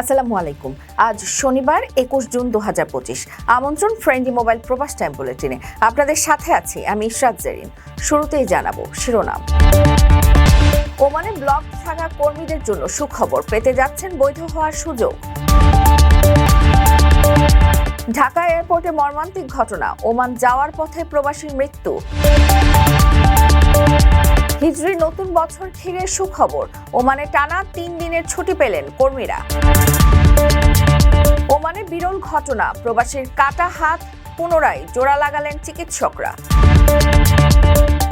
আসসালামু আলাইকুম। আজ শনিবার, একুশ জুন দু হাজার পঁচিশ। আমন্ত্রণ ফ্রেন্ডলি মোবাইল প্রবাস টাইম বুলেটিনে। আপনাদের সাথে আছি আমি ইশরাত জেরিন। শুরুতেই জানাব শিরোনাম। ওমানে ব্লক থাকা কর্মীদের জন্য সুখবর। পেতে যাচ্ছেন বৈধ হওয়ার সুযোগ। ঢাকা এয়ারপোর্টে মর্মান্তিক ঘটনা। ওমান যাওয়ার পথে প্রবাসীর মৃত্যু। হিজরি নতুন বছর ঘিরে সুখবর। ওমানে টানা তিন দিনের ছুটি পেলেন কর্মীরা। ওমানে বিরল ঘটনা, প্রবাসীর কাটা হাত পুনরায় জোড়া লাগালেন চিকিৎসকরা।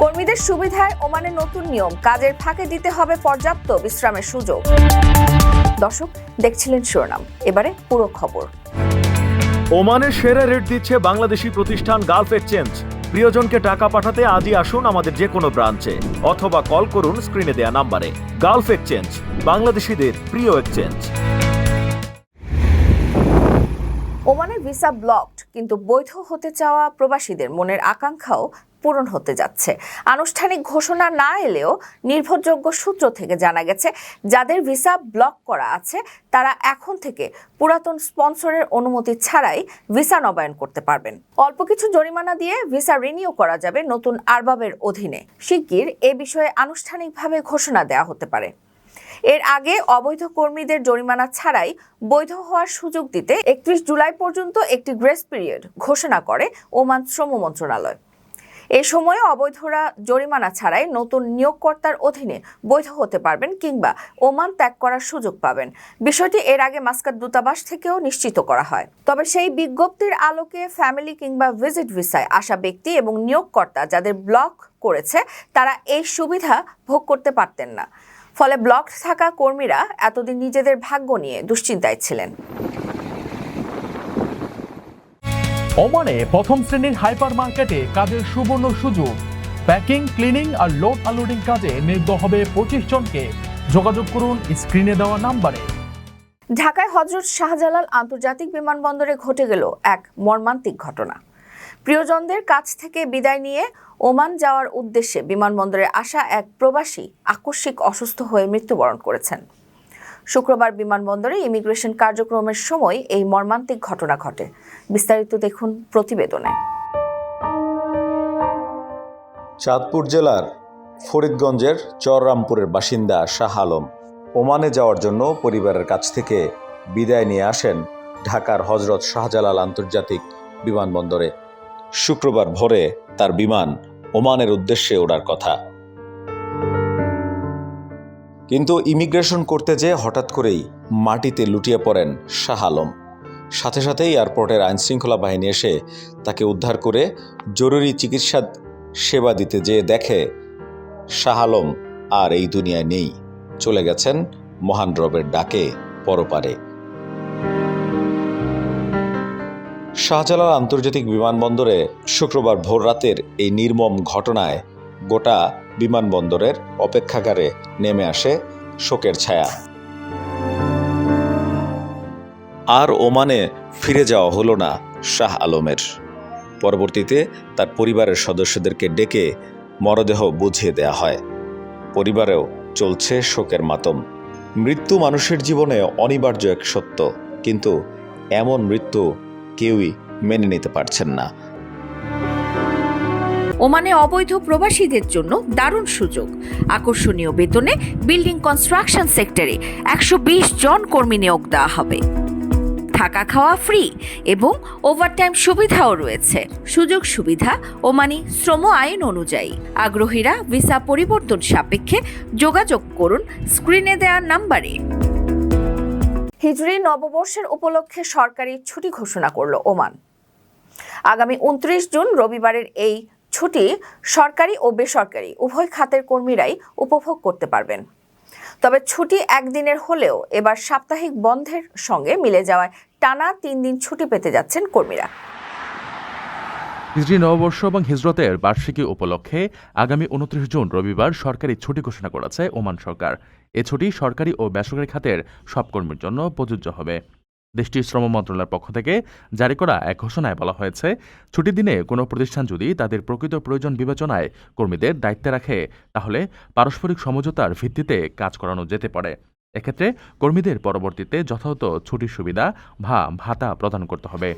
কর্মীদের সুবিধায় ওমানে নতুন নিয়ম, কাজের ফাঁকে দিতে হবে পর্যাপ্ত বিশ্রামের সুযোগ। দর্শক, দেখছিলেন শিরোনাম, এবারে পুরো খবর। ওমানে সেরা রেট দিচ্ছে বাংলাদেশি প্রতিষ্ঠান গালফ এক্সচেঞ্জ প্রিয়জনকে টাকা পাঠাতে আজই আসুন আমাদের যে কোনো ব্রাঞ্চে, অথবা কল করুন স্ক্রিনে দেয়া নাম্বারে। গালফ এক্সচেঞ্জ, বাংলাদেশিদের প্রিয় এক্সচেঞ্জ। ওমানের ভিসা ব্লকড, কিন্তু বৈধ হতে চাওয়া প্রবাসীদের মনের আকাঙ্ক্ষাও পূরণ হতে যাচ্ছে। আনুষ্ঠানিক ঘোষণা না এলেও নির্ভরযোগ্য সূত্র থেকে জানা গেছে, যাদের ভিসা ব্লক করা আছে, তারা এখন থেকে পুরাতন স্পন্সরের অনুমতি ছাড়াই ভিসা নবায়ন করতে পারবেন। অল্প কিছু জরিমানা দিয়ে ভিসা রিনিউ করা যাবে নতুন আরবাবের অধীনে। শিগগির এ বিষয়ে আনুষ্ঠানিকভাবে ঘোষণা দেওয়া হতে পারে। এর আগে অবৈধ কর্মীদের জরিমানা ছাড়াই বৈধ হওয়ার সুযোগ দিতে একত্রিশ জুলাই পর্যন্ত একটি গ্রেস পিরিয়ড ঘোষণা করে ওমান শ্রম মন্ত্রণালয়। এ সময়ে অবৈধরা জরিমানা ছাড়াই নতুন নিয়োগকর্তার অধীনে বৈধ হতে পারবেন কিংবা ওমান ত্যাগ করার সুযোগ পাবেন। বিষয়টি এর আগে মাস্কাত দূতাবাস থেকেও নিশ্চিত করা হয়। তবে সেই বিজ্ঞপ্তির আলোকে ফ্যামিলি কিংবা ভিজিট ভিসায় আসা ব্যক্তি এবং নিয়োগকর্তা যাদের ব্লক করেছে, তারা এই সুবিধা ভোগ করতে পারতেন না। ফলে ব্লক থাকা কর্মীরা এতদিন নিজেদের ভাগ্য নিয়ে দুশ্চিন্তায় ছিলেন। ওমানে প্রথম শ্রেণির হাইপার মার্কেটে কাজের সুবর্ণ সুযোগ। প্যাকিং, ক্লিনিং আর লোড আনলোডিং কাজে নিয়োগ হবে পঁচিশ জনকে। যোগাযোগ করুন স্ক্রিনে দেওয়া নাম্বারে। ঢাকায় হজরত শাহজালাল আন্তর্জাতিক বিমানবন্দরে ঘটে গেল এক মর্মান্তিক ঘটনা। প্রিয়জনদের কাছ থেকে বিদায় নিয়ে ওমান যাওয়ার উদ্দেশ্যে বিমানবন্দরে আসা এক প্রবাসী আকস্মিক অসুস্থ হয়ে মৃত্যুবরণ করেছেন। শুক্রবার বিমানবন্দরে ইমিগ্রেশন কার্যক্রমের সময় এই মর্মান্তিক ঘটনা ঘটে। বিস্তারিত দেখুন প্রতিবেদনে। চাঁদপুর জেলার ফরিদগঞ্জের চররামপুরের বাসিন্দা শাহ আলম ওমানে যাওয়ার জন্য পরিবারের কাছ থেকে বিদায় নিয়ে আসেন ঢাকার হজরত শাহজালাল আন্তর্জাতিক বিমানবন্দরে। শুক্রবার ভোরে তার বিমান ওমানের উদ্দেশ্যে ওড়ার কথা। কিন্তু ইমিগ্রেশন করতে যেয়ে হঠাৎ করেই মাটিতে লুটিয়ে পড়েন শাহ আলম। সাথে সাথেই এয়ারপোর্টের আইনশৃঙ্খলা বাহিনী এসে তাকে উদ্ধার করে জরুরি চিকিৎসা সেবা দিতে যেয়ে দেখে শাহ আলম আর এই দুনিয়ায় নেই। চলে গেছেন মহান রবের ডাকে পরপারে। শাহজালাল আন্তর্জাতিক বিমানবন্দরে শুক্রবার ভোর রাতের এই নির্মম ঘটনায় গোটা বিমানবন্দরের অপেক্ষাগারে নেমে আসে শোকের ছায়া। আর ওমানে ফিরে যাওয়া হলো না শাহ আলমের। পরবর্তীতে তার পরিবারের সদস্যদেরকে ডেকে মরদেহ বুঝিয়ে দেয়া হয়। পরিবারেও চলছে শোকের মাতম। মৃত্যু মানুষের জীবনে অনিবার্য এক সত্য, কিন্তু এমন মৃত্যু কেউই মেনে নিতে পারছেন না। ওমানে অবৈধ প্রবাসীদের জন্য দারুণ সুযোগ। আকর্ষণীয় বেতনে বিল্ডিং কনস্ট্রাকশন সেক্টরে একশো বিশ জন কর্মী নিয়োগ দেওয়া হবে। থাকা খাওয়া ফ্রি এবং ওভারটাইম সুবিধাও রয়েছে। সুযোগ সুবিধা ওমানি শ্রম আইন অনুযায়ী। আগ্রহীরা ভিসা পরিবর্তন সাপেক্ষে যোগাযোগ করুন, স্ক্রিনে দেওয়ার নাম্বারে। হিজরি নববর্ষের উপলক্ষে সরকারি ছুটি ঘোষণা করল ওমান। আগামী উনত্রিশ জুন রবিবারের এই ছুটি সরকারি ও বেসরকারি, উভয় খাতের কর্মীরাই উপভোগ করতে পারবেন। তবে ছুটি একদিনের হলেও এবার সাপ্তাহিক বন্ধের সঙ্গে মিলে যাওয়ায় টানা তিন দিন ছুটি পেতে যাচ্ছেন কর্মীরা। হিজরি নববর্ষ এবং হিজরতের বার্ষিকী উপলক্ষে আগামী উনত্রিশ জুন রবিবার সরকারি ছুটি ঘোষণা করেছে ওমান সরকার। এ ছুটি সরকারি ও বেসরকারি খাতের সব কর্মীর জন্য প্রযোজ্য হবে। দেশটির শ্রম মন্ত্রণালয়ের পক্ষ থেকে জারি করা এক ঘোষণায় বলা হয়েছে, ছুটির দিনে কোনো প্রতিষ্ঠান যদি তাদের প্রকৃত প্রয়োজন বিবেচনায় কর্মীদের দায়িত্বে রাখে, তাহলে পারস্পরিক সমঝোতার ভিত্তিতে কাজ করানো যেতে পারে। এক্ষেত্রে কর্মীদের পরবর্তীতে যথাযথ ছুটির সুবিধা বা ভাতা প্রদান করতে হবে।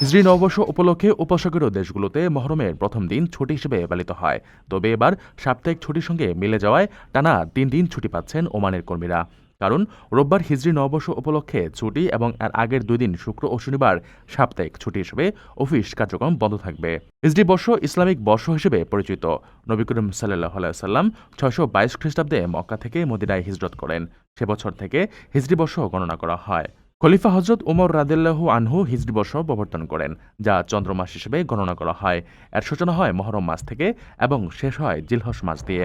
হিজরি নববর্ষ উপলক্ষে উপসাগরীয় দেশগুলোতে মহরমের প্রথম দিন ছুটি হিসেবে পালিত হয়। তবে এবার সাপ্তাহিক ছুটির সঙ্গে মিলে যাওয়ায় টানা তিন দিন ছুটি পাচ্ছেন ওমানের কর্মীরা। কারণ রোববার হিজরি নববর্ষ উপলক্ষে ছুটি এবং এর আগের দুই দিন শুক্র ও শনিবার সাপ্তাহিক ছুটি হিসেবে অফিস কার্যক্রম বন্ধ থাকবে। হিজরি বর্ষ ইসলামিক বর্ষ হিসেবে পরিচিত। নবী করিম সাল্লাহ সাল্লাম ছয়শো বাইশ খ্রিস্টাব্দে মক্কা থেকে মদিনায় হিজরত করেন। সে বছর থেকে হিজরি বর্ষ গণনা করা হয়। খলিফা হজরত উমর রাদিল্লাহু আনহু হিজরি বর্ষ প্রবর্তন করেন, যা চন্দ্রমাস হিসেবে গণনা করা হয়। এর সূচনা হয় মহরম মাস থেকে এবং শেষ হয় জিলহস মাস দিয়ে।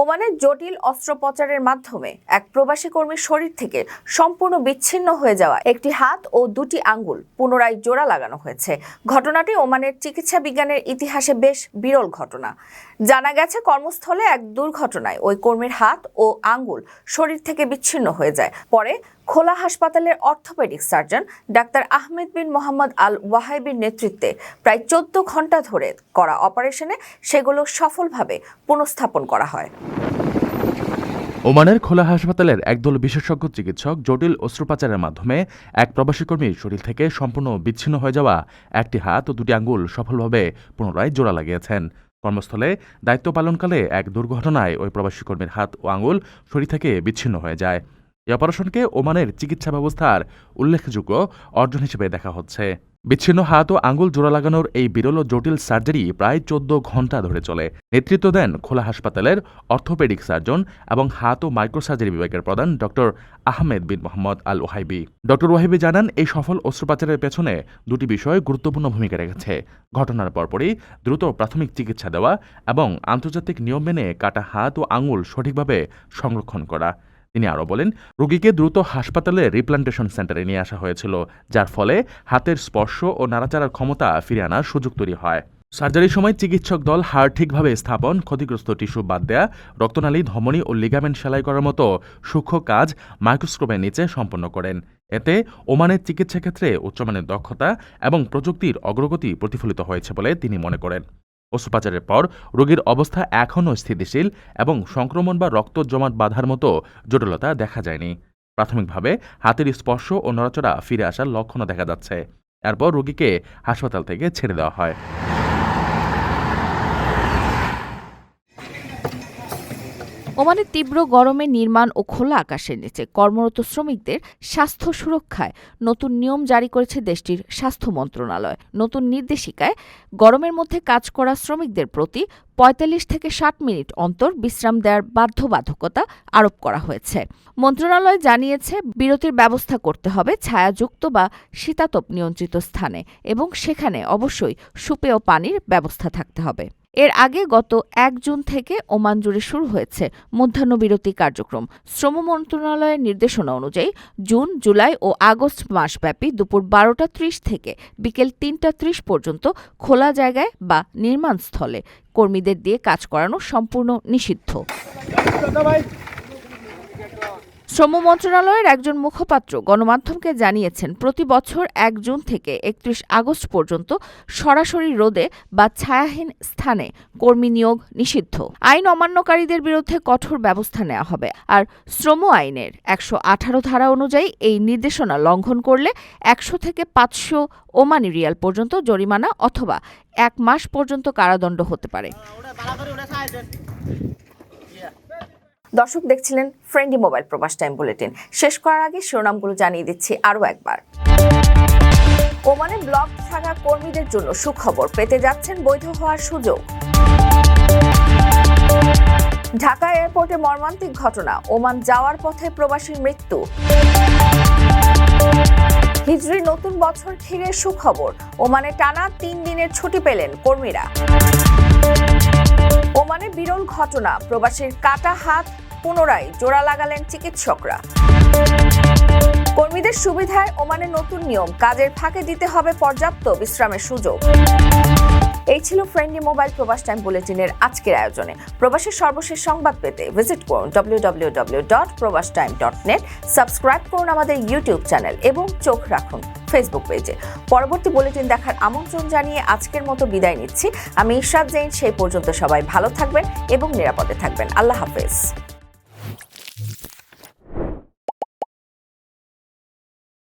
ওমানের জটিল অস্ত্রোপচারের মাধ্যমে এক প্রবাসী কর্মীর শরীর থেকে সম্পূর্ণ বিচ্ছিন্ন হয়ে যাওয়া একটি হাত ও দুটি আঙ্গুল পুনরায় জোড়া লাগানো হয়েছে। ঘটনাটি ওমানের চিকিৎসা বিজ্ঞানের ইতিহাসে বেশ বিরল ঘটনা। জানা গেছে, কর্মস্থলে এক দুর্ঘটনায় ওই কর্মীর হাত ও আঙ্গুল শরীর থেকে বিচ্ছিন্ন হয়ে যায়। পরে খোলা হাসপাতালের অর্থোপেডিক সার্জন ডাক্তার আহমেদ বিন মোহাম্মদ আল ওয়াহাইবির নেতৃত্বে প্রায় চোদ্দ ঘণ্টা ধরে করা অপারেশনে সেগুলো সফলভাবে পুনঃস্থাপন করা হয়। ওমানের খোলা হাসপাতালের একদল বিশেষজ্ঞ চিকিৎসক জটিল অস্ত্রোপচারের মাধ্যমে এক প্রবাসী কর্মীর শরীর থেকে সম্পূর্ণ বিচ্ছিন্ন হয়ে যাওয়া একটি হাত ও দুটি আঙ্গুল সফলভাবে পুনরায় জোড়া লাগিয়েছেন। কর্মস্থলে দায়িত্ব পালনকালে এক দুর্ঘটনায় ওই প্রবাসী কর্মীর হাত ও আঙ্গুল শরীর থেকে বিচ্ছিন্ন হয়ে যায়। এই অপারেশনকে ওমানের চিকিৎসা ব্যবস্থার উল্লেখযোগ্য অর্জন হিসেবে দেখা হচ্ছে। বিচ্ছিন্ন হাত ও আঙ্গুল জোড়া লাগানোর এই বিরল জটিল সার্জারি প্রায় চোদ্দ ঘণ্টা ধরে চলে। নেতৃত্ব দেন খোলা হাসপাতালের অর্থোপেডিক সার্জন এবং হাত ও মাইক্রোসার্জারি বিভাগের প্রধান doctor Ahmed bin Mohammed Al Wahaibi doctor Wahibi জানান, এই সফল অস্ত্রোপাচারের পেছনে দুটি বিষয় গুরুত্বপূর্ণ ভূমিকা রেখেছে। ঘটনার পরপরই দ্রুত প্রাথমিক চিকিৎসা দেওয়া এবং আন্তর্জাতিক নিয়ম মেনে কাটা হাত ও আঙুল সঠিকভাবে সংরক্ষণ করা। তিনি আরও বলেন, রোগীকে দ্রুত হাসপাতালে রিপ্লান্টেশন সেন্টারে নিয়ে আসা হয়েছিল, যার ফলে হাতের স্পর্শ ও নাড়াচাড়ার ক্ষমতা ফিরে আনার সুযোগ তৈরি হয়। সার্জারির সময় চিকিৎসক দল হাড় ঠিকভাবে স্থাপন, ক্ষতিগ্রস্ত টিস্যু বাদ দেয়া, রক্তনালী, ধমনী ও লিগামেন্ট সেলাই করার মতো সূক্ষ্ম কাজ মাইক্রোস্কোপের নিচে সম্পন্ন করেন। এতে ওমানের চিকিৎসা ক্ষেত্রে উচ্চমানের দক্ষতা এবং প্রযুক্তির অগ্রগতি প্রতিফলিত হয়েছে বলে তিনি মনে করেন। অস্ত্রোপচারের পর রোগীর অবস্থা এখনও স্থিতিশীল এবং সংক্রমণ বা রক্ত জমাট বাঁধার মতো জটিলতা দেখা যায়নি। প্রাথমিকভাবে হাতের স্পর্শ ও নড়াচড়া ফিরে আসার লক্ষণও দেখা যাচ্ছে। এরপর রোগীকে হাসপাতাল থেকে ছেড়ে দেওয়া হয়। ওমানের তীব্র গরমে নির্মাণ ও খোলা আকাশের নিচে। কর্মরত শ্রমিকদের স্বাস্থ্য সুরক্ষায় নতুন নিয়ম জারি করেছে দেশটির স্বাস্থ্য মন্ত্রণালয়। নতুন নির্দেশিকায় গরমের মধ্যে কাজ করা শ্রমিকদের প্রতি পঁয়তাল্লিশ থেকে ষাট মিনিট অন্তর বিশ্রাম দেওয়ার বাধ্যবাধকতা আরোপ করা হয়েছে। মন্ত্রণালয় জানিয়েছে, বিরতির ব্যবস্থা করতে হবে ছায়াযুক্ত বা শীতাতপ নিয়ন্ত্রিত স্থানে এবং সেখানে অবশ্যই সুপেয় পানির ব্যবস্থা থাকতে হবে। এর আগে গত এক জুন থেকে ওমান জুড়ে শুরু হয়েছে মধ্যাহ্নবিরতি কার্যক্রম। শ্রম মন্ত্রণালয়ের নির্দেশনা অনুযায়ী জুন, জুলাই ও আগস্ট মাসব্যাপী দুপুর বারোটা ত্রিশ থেকে বিকেল তিনটা ত্রিশ পর্যন্ত খোলা জায়গায় বা নির্মাণস্থলে কর্মীদের দিয়ে কাজ করানো সম্পূর্ণ নিষিদ্ধ। শ্রম মন্ত্রণালয়ের একজন মুখপাত্র গণমাধ্যমকে জানিয়েছেন, প্রতি বছর এক জুন থেকে একত্রিশ আগস্ট পর্যন্ত সরাসরি রোদে বা ছায়াহীন স্থানে কর্মী নিয়োগ নিষিদ্ধ। আইন অমান্যকারীদের বিরুদ্ধে কঠোর ব্যবস্থা নেওয়া হবে। আর শ্রম আইনের একশো আঠারো ধারা অনুযায়ী এই নির্দেশনা লঙ্ঘন করলে একশো থেকে পাঁচশো ওমানি রিয়াল পর্যন্ত জরিমানা অথবা এক মাস পর্যন্ত কারাদণ্ড হতে পারে। দর্শক দেখছিলেন ফ্রেন্ডি মোবাইল প্রবাস টাইম বুলেটিন। শেষ করার আগে শিরোনামগুলো জানিয়ে দিচ্ছি আরও একবার। ওমানে ব্লক থাকা কর্মীদের জন্য সুখবর, পেতে যাচ্ছেন বৈধ হওয়ার সুযোগ। ঢাকা এয়ারপোর্টে মর্মান্তিক ঘটনা, ওমান যাওয়ার পথে প্রবাসীর মৃত্যু। হিজরি নতুন বছর ঘিরে সুখবর, ওমানে টানা তিন দিনের ছুটি পেলেন কর্মীরা। ওমানে বিরল ঘটনা, প্রবাসীর কাটা হাত পুনরায় জোড়া লাগালেন চিকিৎসকরা। কর্মীদের সুবিধায় ওমানে নতুন নিয়ম, কাজের ফাঁকে দিতে হবে পর্যাপ্ত বিশ্রামের সুযোগ। এই ছিল ফ্রেন্ডলি মোবাইল প্রবাস টাইম বুলেটিনের আজকের আয়োজনে। প্রবাসের সর্বশেষ সংবাদ পেতে ভিজিট করুন www.probasTime.net dot Probash time dot net subscribe করুন আমাদের ইউটিউব চ্যানেল এবং চোখ রাখুন ফেসবুক পেজে পরবর্তী বুলেটিন দেখার আমন্ত্রণ জানিয়ে আজকের মতো বিদায় নিচ্ছি। আমি ইশরাত জৈন, সেই পর্যন্ত সবাই ভালো থাকবেন এবং নিরাপদে থাকবেন। আল্লাহ হাফেজ।